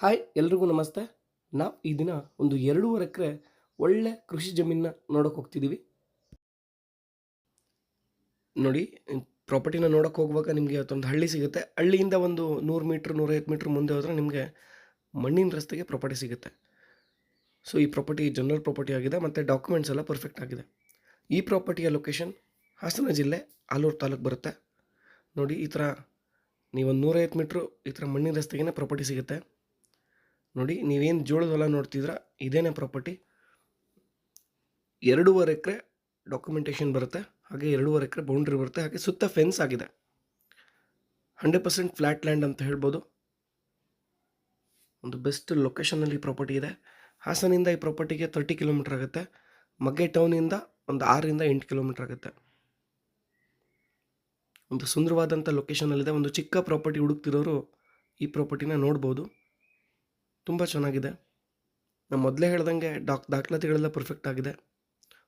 Hi, ಎಲ್ರಿಗೂ ನಮಸ್ತೆ. ನಾವು ಈ ದಿನ ಒಂದು ಎರಡೂವರೆ ಎಕರೆ ಒಳ್ಳೆ ಕೃಷಿ ಜಮೀನನ್ನ ನೋಡೋಕೆ ಹೋಗ್ತಿದ್ದೀವಿ ನೋಡಿ, ಪ್ರಾಪರ್ಟಿನ ನೋಡೋಕೆ ಹೋಗುವಾಗ ನಿಮಗೆ ಒಂದು ಹಳ್ಳಿ ಸಿಗುತ್ತೆ. ಹಳ್ಳಿಯಿಂದ ಒಂದು ನೂರು ಮೀಟ್ರ್, ನೂರೈವತ್ತು ಮೀಟ್ರ್ ಮುಂದೆ ಹೋದರೆ ನಿಮಗೆ ಮಣ್ಣಿನ ರಸ್ತೆಗೆ ಪ್ರಾಪರ್ಟಿ ಸಿಗುತ್ತೆ. ಸೊ, ಈ ಪ್ರಾಪರ್ಟಿ ಜನರಲ್ ಪ್ರಾಪರ್ಟಿ ಆಗಿದೆ ಮತ್ತು ಡಾಕ್ಯುಮೆಂಟ್ಸ್ ಎಲ್ಲ ಪರ್ಫೆಕ್ಟ್ ಆಗಿದೆ. ಈ ಪ್ರಾಪರ್ಟಿಯ ಲೊಕೇಶನ್ ಹಾಸನ ಜಿಲ್ಲೆ, ಆಲೂರು ತಾಲೂಕು ಬರುತ್ತೆ. ನೋಡಿ, ಈ ಥರ ನೀವೊಂದು ನೂರೈವತ್ತು ಮೀಟ್ರು ಈ ಥರ ಮಣ್ಣಿನ ರಸ್ತೆಗೇ ಪ್ರಾಪರ್ಟಿ ಸಿಗುತ್ತೆ. ನೋಡಿ, ನೀವೇನು ಜೋಳದ ಹೊಲ ನೋಡ್ತಿದ್ರ, ಇದೇನೇ ಪ್ರಾಪರ್ಟಿ ಎರಡೂವರೆ ಎಕರೆ ಡಾಕ್ಯುಮೆಂಟೇಷನ್ ಬರುತ್ತೆ, ಹಾಗೆ ಎರಡೂವರೆ ಎಕರೆ ಬೌಂಡ್ರಿ ಬರುತ್ತೆ, ಹಾಗೆ ಸುತ್ತ ಫೆನ್ಸ್ ಆಗಿದೆ. ಹಂಡ್ರೆಡ್ ಪರ್ಸೆಂಟ್ ಫ್ಲ್ಯಾಟ್ ಲ್ಯಾಂಡ್ ಅಂತ ಹೇಳ್ಬೋದು. ಒಂದು ಬೆಸ್ಟ್ ಲೊಕೇಶನಲ್ಲಿ ಪ್ರಾಪರ್ಟಿ ಇದೆ. ಹಾಸನಿಂದ ಈ ಪ್ರಾಪರ್ಟಿಗೆ ತರ್ಟಿ ಕಿಲೋಮೀಟ್ರ್ ಆಗುತ್ತೆ. ಮಗ್ಗೆ ಟೌನಿಂದ ಒಂದು ಆರರಿಂದ ಎಂಟು ಕಿಲೋಮೀಟ್ರ್ ಆಗುತ್ತೆ. ಒಂದು ಸುಂದರವಾದಂಥ ಲೊಕೇಶನಲ್ಲಿದೆ ಒಂದು ಚಿಕ್ಕ ಪ್ರಾಪರ್ಟಿ ಹುಡುಕ್ತಿರೋರು ಈ ಪ್ರಾಪರ್ಟಿನ ನೋಡ್ಬೋದು. ತುಂಬ ಚೆನ್ನಾಗಿದೆ. ನಾನು ಮೊದಲೇ ಹೇಳ್ದಂಗೆ ಡಾಕ್, ದಾಖಲಾತಿಗಳೆಲ್ಲ ಪರ್ಫೆಕ್ಟ್ ಆಗಿದೆ.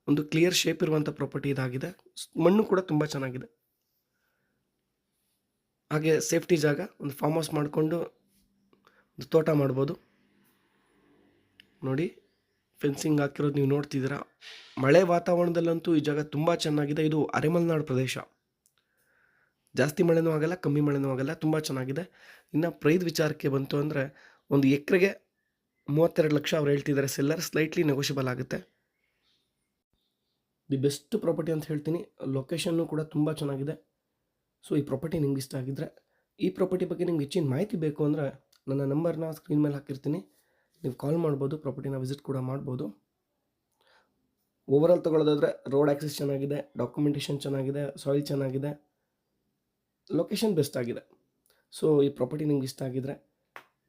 ಒಂದು ಕ್ಲಿಯರ್ ಶೇಪ್ ಇರುವಂಥ ಪ್ರಾಪರ್ಟಿ ಇದಾಗಿದೆ. ಮಣ್ಣು ಕೂಡ ತುಂಬ ಚೆನ್ನಾಗಿದೆ. ಹಾಗೆ ಸೇಫ್ಟಿ ಜಾಗ, ಒಂದು ಫಾರ್ಮ್ ಹೌಸ್ ಮಾಡಿಕೊಂಡು ಒಂದು ತೋಟ ಮಾಡ್ಬೋದು. ನೋಡಿ ಫೆನ್ಸಿಂಗ್ ಹಾಕಿರೋದು ನೀವು ನೋಡ್ತಿದ್ದೀರಾ? ಮಳೆ ವಾತಾವರಣದಲ್ಲಂತೂ ಈ ಜಾಗ ತುಂಬ ಚೆನ್ನಾಗಿದೆ. ಇದು ಅರೆಮಲ್ನಾಡು ಪ್ರದೇಶ. ಜಾಸ್ತಿ ಮಳೆನೂ ಆಗಲ್ಲ, ಕಮ್ಮಿ ಮಳೆನೂ ಆಗಲ್ಲ, ತುಂಬ ಚೆನ್ನಾಗಿದೆ. ಇನ್ನು ಪ್ರೈದ್ ವಿಚಾರಕ್ಕೆ ಬಂತು ಅಂದರೆ ಒಂದು ಎಕರೆಗೆ ಮೂವತ್ತೆರಡು ಲಕ್ಷ ಅವ್ರು ಹೇಳ್ತಿದ್ದಾರೆ ಸೆಲ್ಲರ್ ಸ್ಲೈಟ್ಲಿ ನೆಗೋಷಿಯಬಲ್ ಆಗುತ್ತೆ. ದಿ ಬೆಸ್ಟ್ ಪ್ರಾಪರ್ಟಿ ಅಂತ ಹೇಳ್ತೀನಿ ಲೊಕೇಶನ್ನು ಕೂಡ ತುಂಬ ಚೆನ್ನಾಗಿದೆ. ಸೊ ಈ ಪ್ರಾಪರ್ಟಿ ನಿಮ್ಗೆ ಇಷ್ಟ ಆಗಿದ್ದರೆ ಈ ಪ್ರಾಪರ್ಟಿ ಬಗ್ಗೆ ನಿಮ್ಗೆ ಹೆಚ್ಚಿನ ಮಾಹಿತಿ ಬೇಕು ಅಂದರೆ ನನ್ನ ನಂಬರ್ನ ಸ್ಕ್ರೀನ್ ಮೇಲೆ ಹಾಕಿರ್ತೀನಿ. ನೀವು ಕಾಲ್ ಮಾಡ್ಬೋದು ಪ್ರಾಪರ್ಟಿನ ವಿಸಿಟ್ ಕೂಡ ಮಾಡ್ಬೋದು. ಓವರಾಲ್ ತೊಗೊಳ್ಳೋದಾದರೆ ರೋಡ್ ಆಕ್ಸೆಸ್ ಚೆನ್ನಾಗಿದೆ ಡಾಕ್ಯುಮೆಂಟೇಷನ್ ಚೆನ್ನಾಗಿದೆ ಸಾಯಿಲ್ ಚೆನ್ನಾಗಿದೆ. ಲೊಕೇಶನ್ ಬೆಸ್ಟ್ ಆಗಿದೆ. ಸೊ ಈ ಪ್ರಾಪರ್ಟಿ ನಿಮ್ಗೆ ಇಷ್ಟ ಆಗಿದ್ರೆ